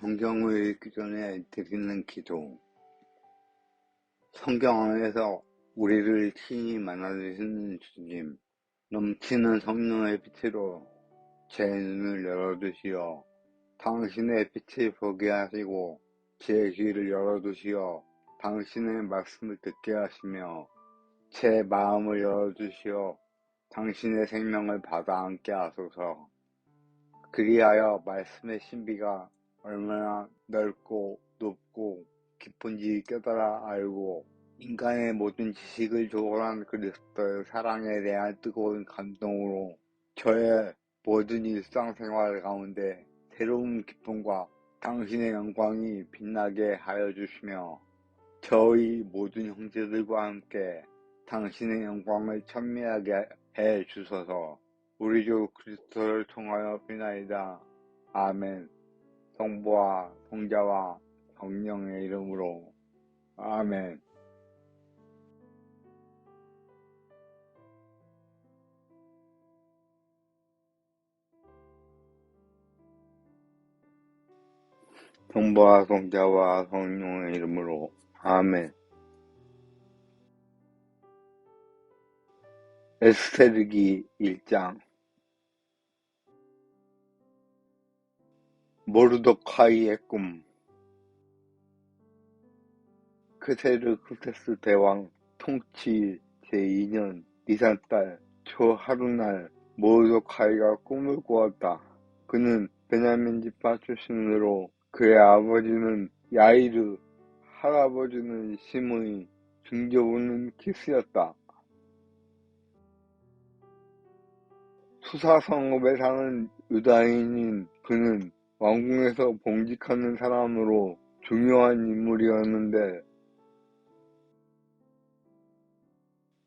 성경을 읽기 전에 드리는 기도. 성경 안에서 우리를 친히 만나주시는 주님, 넘치는 성령의 빛으로 제 눈을 열어두시어 당신의 빛을 보게 하시고 제 귀를 열어두시어 당신의 말씀을 듣게 하시며 제 마음을 열어주시어 당신의 생명을 받아 안게 하소서. 그리하여 말씀의 신비가 얼마나 넓고 높고 깊은지 깨달아 알고 인간의 모든 지식을 초월한 그리스도의 사랑에 대한 뜨거운 감동으로 저의 모든 일상생활 가운데 새로운 기쁨과 당신의 영광이 빛나게 하여 주시며 저희 모든 형제들과 함께 당신의 영광을 찬미하게 해 주소서 우리 주 그리스도를 통하여 비나이다. 아멘 성부와 성자와 성령의 이름으로. 아멘. 성부와 성자와 성령의 이름으로. 아멘. 에스테르기 1장 모르도카이의 꿈 크세르 크세스 대왕 통치 제2년 니산달 초하루날 모르도카이가 꿈을 꾸었다. 그는 베냐민 집파 출신으로 그의 아버지는 야이르, 할아버지는 시므이, 중조부는 키스였다. 수사성읍에 사는 유다인인 그는 왕궁에서 봉직하는 사람으로 중요한 인물이었는데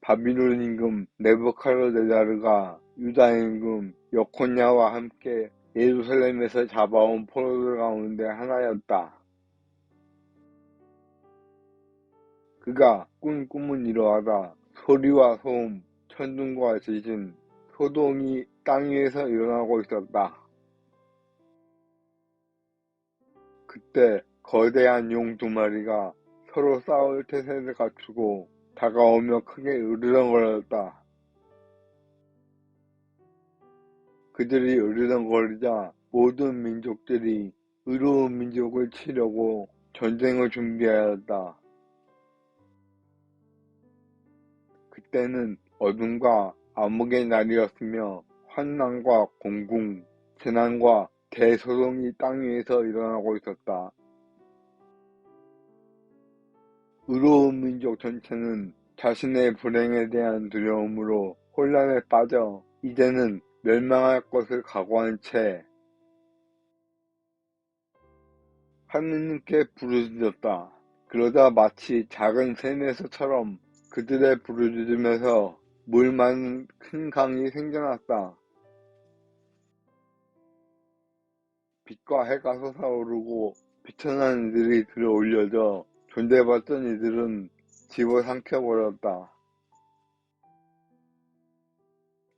바비론 임금 네부카르네자르가 유다 임금 여코냐와 함께 예루살렘에서 잡아온 포로들 가운데 하나였다. 그가 꾼 꿈은 이러하다. 소리와 소음, 천둥과 지진, 소동이 땅 위에서 일어나고 있었다. 그때 거대한 용 두 마리가 서로 싸울 태세를 갖추고 다가오며 크게 으르렁거렸다. 그들이 으르렁거리자 모든 민족들이 의로운 민족을 치려고 전쟁을 준비하였다. 그때는 어둠과 암흑의 날이었으며 환난과 공궁, 재난과 대소동이 땅 위에서 일어나고 있었다. 의로운 민족 전체는 자신의 불행에 대한 두려움으로 혼란에 빠져 이제는 멸망할 것을 각오한 채 하느님께 부르짖었다. 그러다 마치 작은 샘에서처럼 그들의 부르짖음에서 물 많은 큰 강이 생겨났다. 빛과 해가 솟아오르고 비천한 이들이 들어 올려져 존대받던 이들은 집어삼켜버렸다.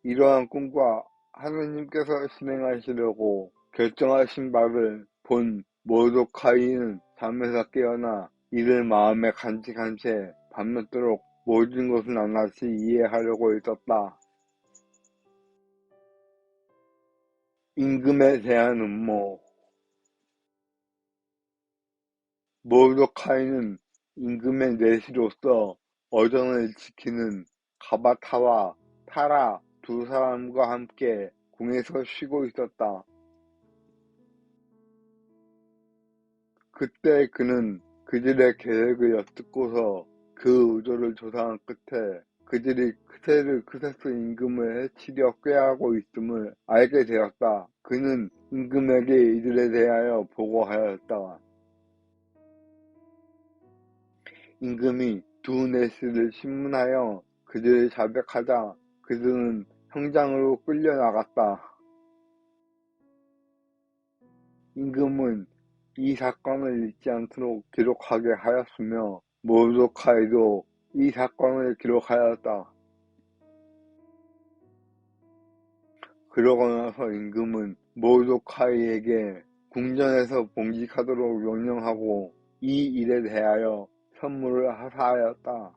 이러한 꿈과 하느님께서 실행하시려고 결정하신 바를 본 모도카이는 잠에서 깨어나 이를 마음에 간직한 채 밤늦도록 모든 것을 낱낱이 이해하려고 했었다. 임금에 대한 음모 모르도카이는 임금의 내시로서 어정을 지키는 가바타와 타라 두 사람과 함께 궁에서 쉬고 있었다. 그때 그는 그들의 계획을 엿듣고서 그 의도를 조사한 끝에 그들이 크세르 크세스 임금을 해치려 꾀하고 있음을 알게 되었다. 그는 임금에게 이들에 대하여 보고하였다. 임금이 두 내시를 신문하여 그들을 자백하자 그들은 형장으로 끌려나갔다. 임금은 이 사건을 잊지 않도록 기록하게 하였으며 모르도카이도 이 사건을 기록하였다. 그러고 나서 임금은 모르도카이에게 궁전에서 봉직하도록 명령하고 이 일에 대하여 선물을 하사하였다.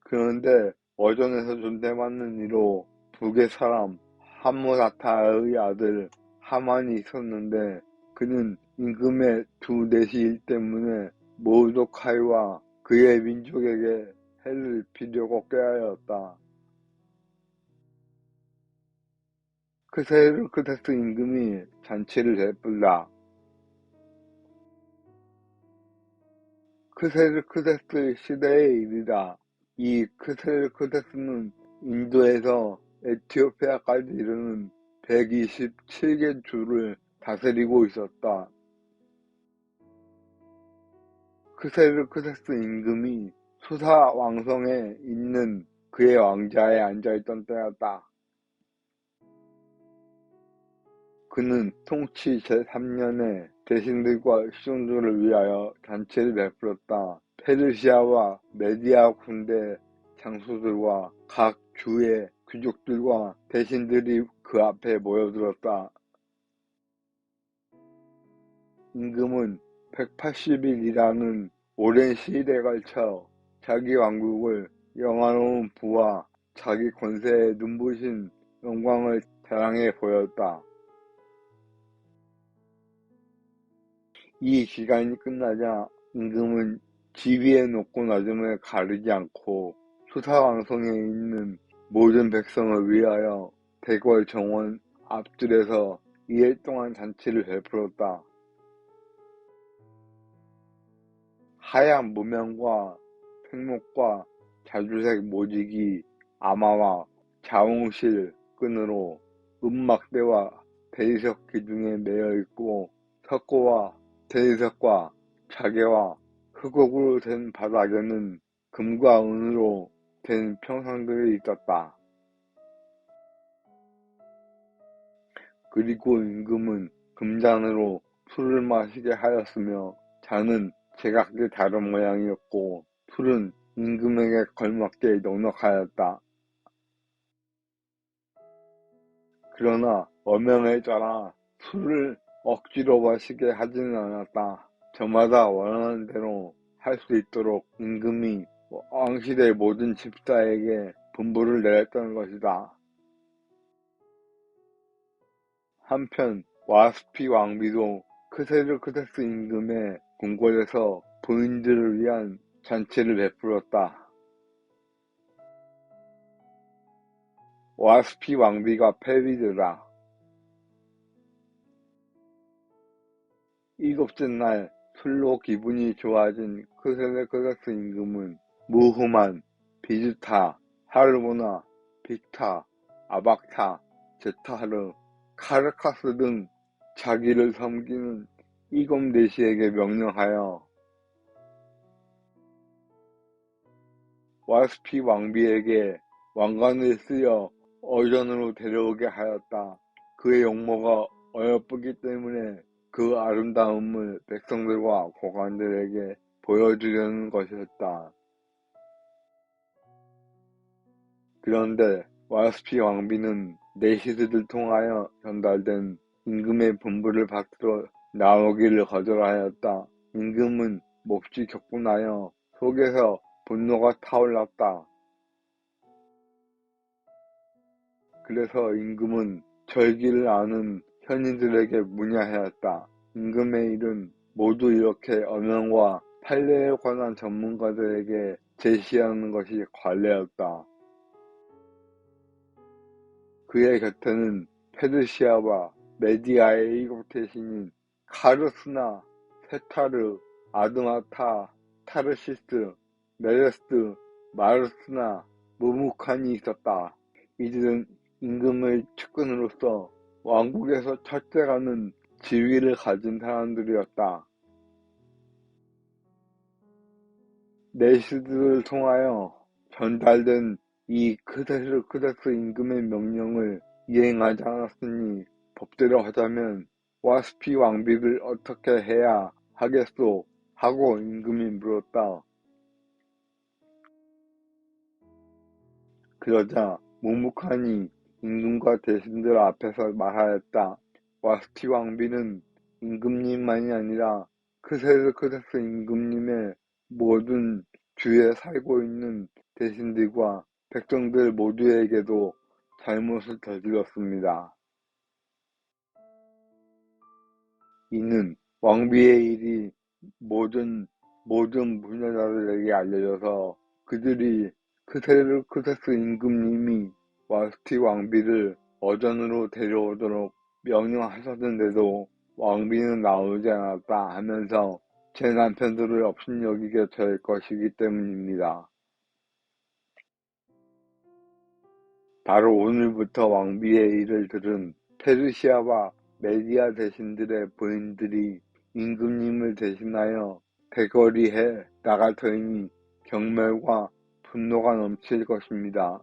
그런데 어전에서 존대받는 이로 북의 사람 하무사타의 아들 하만이 있었는데 그는 임금의 두 내시일 때문에 모도카이와 그의 민족에게 해를 입히려고 꾀하였다. 크세르크테스 임금이 잔치를 베풀다. 크세르크테스 시대의 일이다. 이 크세르크테스는 인도에서 에티오피아까지 이르는 127개 주를 다스리고 있었다. 크세르크테스 임금이 수사 왕성에 있는 그의 왕자에 앉아있던 때였다. 그는 통치 제3년에 대신들과 시종들을 위하여 잔치를 베풀었다. 페르시아와 메디아 군대 장수들과 각 주의 귀족들과 대신들이 그 앞에 모여들었다. 임금은 180일이라는 오랜 시일에 걸쳐 자기 왕국을 영화로운 부와 자기 권세에 눈부신 영광을 자랑해 보였다. 이 기간이 끝나자 임금은 지위의 높고 낮음을 가리지 않고 수사왕성에 있는 모든 백성을 위하여 대궐 정원 앞들에서 2일 동안 잔치를 베풀었다. 하얀 무명과 생목과 자주색 모직이 아마와 자웅실 끈으로 음막대와 대리석 기둥에 매여 있고 석고와 대리석과 자개와 흑옥으로 된 바닥에는 금과 은으로 된 평상들이 있었다. 그리고 임금은 금잔으로 술을 마시게 하였으며 잔은 제각기 다른 모양이었고 술은 임금에게 걸맞게 넉넉하였다. 그러나 어명에 따라 술을 억지로 마시게 하지는 않았다. 저마다 원하는 대로 할 수 있도록 임금이 왕실의 모든 집사에게 분부를 내렸던 것이다. 한편 와스피 왕비도 크세르크테스 임금의 궁궐에서 부인들을 위한 잔치를 베풀었다. 와스피 왕비가 패비드라. 일곱째 날 술로 기분이 좋아진 크세르크테스 임금은 무후만, 비즈타, 하르보나, 빅타, 아박타, 제타르, 카르카스 등 자기를 섬기는 이곰대시에게 명령하여 와스피 왕비에게 왕관을 쓰여 어전으로 데려오게 하였다. 그의 용모가 어여쁘기 때문에 그 아름다움을 백성들과 고관들에게 보여주려는 것이었다. 그런데 와스피 왕비는 내시드를 통하여 전달된 임금의 분부를 받들어 나오기를 거절하였다. 임금은 몹시 격분하여 속에서 분노가 타올랐다. 그래서 임금은 절기를 아는 현인들에게 문야하였다. 임금의 일은 모두 이렇게 언명과 판례에 관한 전문가들에게 제시하는 것이 관례였다. 그의 곁에는 페르시아와 메디아의 일곱 대신인 카르스나, 세타르, 아드마타, 타르시스, 메레스, 마르스나, 무무칸이 있었다. 이들은 임금의 측근으로서 왕국에서 철저가는 지위를 가진 사람들이었다. 네시드를 통하여 전달된 이 크데스 크데스 임금의 명령을 이행하지 않았으니 법대로 하자면 와스피 왕비를 어떻게 해야 하겠소? 하고 임금이 물었다. 그러자 묵묵하니 임금과 대신들 앞에서 말하였다. 와스티 왕비는 임금님만이 아니라 크세르 크세스 임금님의 모든 주에 살고 있는 대신들과 백성들 모두에게도 잘못을 저질렀습니다. 이는 왕비의 일이 모든 모든 분야자들에게 알려져서 그들이 크세르 크세스 임금님이 와스티 왕비를 어전으로 데려오도록 명령하셨는데도 왕비는 나오지 않았다 하면서 제 남편들을 업신여기게 될 것이기 때문입니다. 바로 오늘부터 왕비의 일을 들은 페르시아와 메디아 대신들의 부인들이 임금님을 대신하여 대거리해 나갈 터이니 경멸과 분노가 넘칠 것입니다.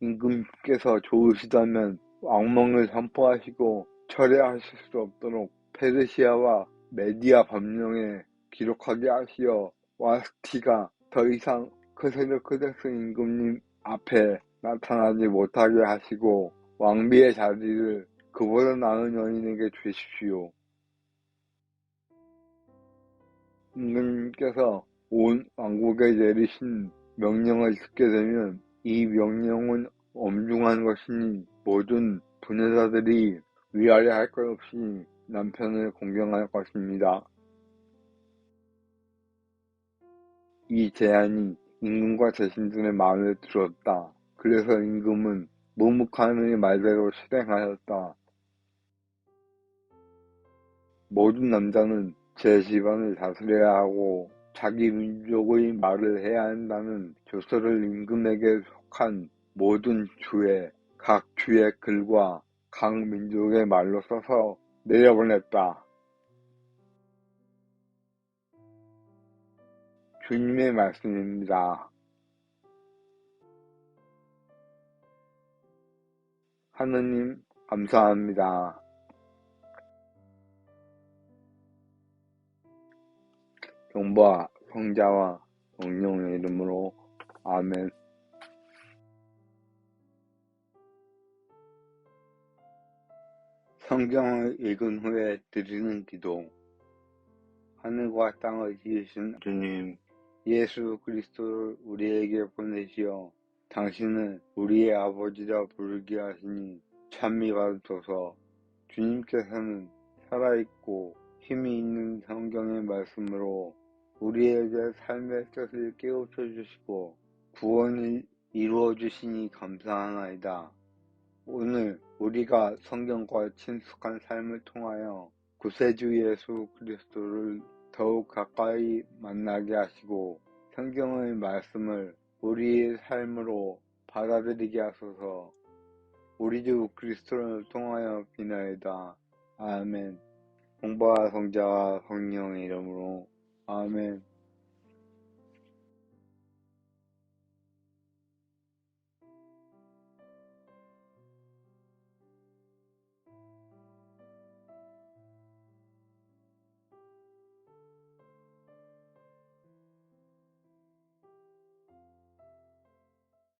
임금께서 좋으시다면 왕멍을 선포하시고 철회하실 수 없도록 페르시아와 메디아 법령에 기록하게 하시어 와스티가 더 이상 크세르 크데스 임금님 앞에 나타나지 못하게 하시고 왕비의 자리를 그보다 나은 여인에게 주십시오. 임금님께서 온 왕국에 내리신 명령을 듣게 되면 이 명령은 엄중한 것이니 모든 분여자들이 위아래 할 것 없이 남편을 공경할 것입니다. 이 제안이 임금과 대신들의 마음에 들었다. 그래서 임금은 무묵한의 말대로 실행하였다. 모든 남자는 제 집안을 다스려야 하고 자기 민족의 말을 해야 한다는 조서를 임금에게 속한 모든 주의 각 주의 글과 각 민족의 말로 써서 내려보냈다. 주님의 말씀입니다. 하느님 감사합니다. 용보와 성자와 성령의 이름으로 아멘. 성경을 읽은 후에 드리는 기도. 하늘과 땅을 지으신 주님, 예수 그리스도를 우리에게 보내시어 당신은 우리의 아버지라 부르게 하시니 찬미 받으소서 주님께서는 살아있고 힘이 있는 성경의 말씀으로 우리에게 삶의 뜻을 깨우쳐 주시고 구원을 이루어 주시니 감사하나이다. 오늘 우리가 성경과 친숙한 삶을 통하여 구세주 예수 그리스도를 더욱 가까이 만나게 하시고 성경의 말씀을 우리의 삶으로 받아들이게 하소서 우리 주 그리스도를 통하여 비나이다. 아멘. 공부와 성자와 성령의 이름으로 아멘.